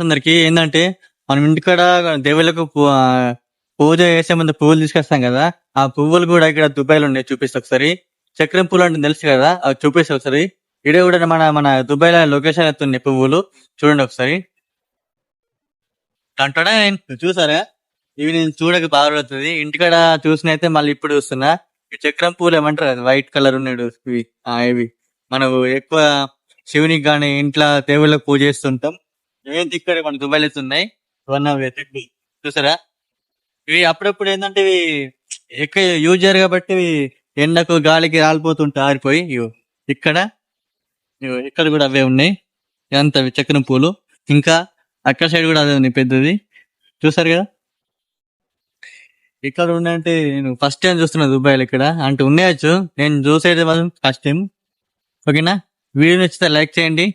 అందరికి ఏంటంటే మనం ఇంటికాడ దేవుళ్ళకు పూ- పూజ చేసే ముందు పువ్వులు తీసుకొస్తాం కదా ఆ పువ్వులు కూడా ఇక్కడ దుబాయ్లో ఉన్నాయి చూపిస్తా ఒకసారి. చక్రం పూలు అంటే తెలుసు కదా అవి చూపిస్తా ఒకసారి. ఇడే కూడా మన మన దుబాయ్లో లొకేషన్ ఎత్తున్నాయి పువ్వులు. చూడండి ఒకసారి. అంటాడా చూసారా? ఇవి నేను చూడక బాగా అవుతుంది ఇంటికాడ చూసిన అయితే మళ్ళీ ఇప్పుడు చూస్తున్నా. ఈ చక్రం పూలు ఏమంటారు వైట్ కలర్ ఉన్నాడు ఇవి. ఇవి. మనం ఎక్కువ శివునికి కానీ ఇంట్లో దేవుళ్ళకి పూజ చేస్తుంటాం. ఏం ఇక్కడ మన దుబాయ్ ఉన్నాయి వన్ ఆఫ్ చూసారా? ఇవి అప్పుడప్పుడు ఏంటంటే ఇవి ఎక్కువ యూజర్ కాబట్టి ఇవి ఎండకు గాలికి రాలిపోతుంటే ఆరిపోయి. ఇక్కడ ఇక్కడ కూడా అవే ఉన్నాయి. ఎంత చక్కని పూలు. ఇంకా అక్కడ సైడ్ కూడా అదే ఉంది పెద్దది. చూసారు కదా? ఇక్కడ ఉన్నాయంటే నేను ఫస్ట్ టైం చూస్తున్నా దుబాయ్లు ఇక్కడ. అంటే ఉన్నాయచ్చు. నేను చూసేది మాత్రం ఫస్ట్ టైం ఓకేనా? వీడియో నచ్చితే లైక్ చేయండి.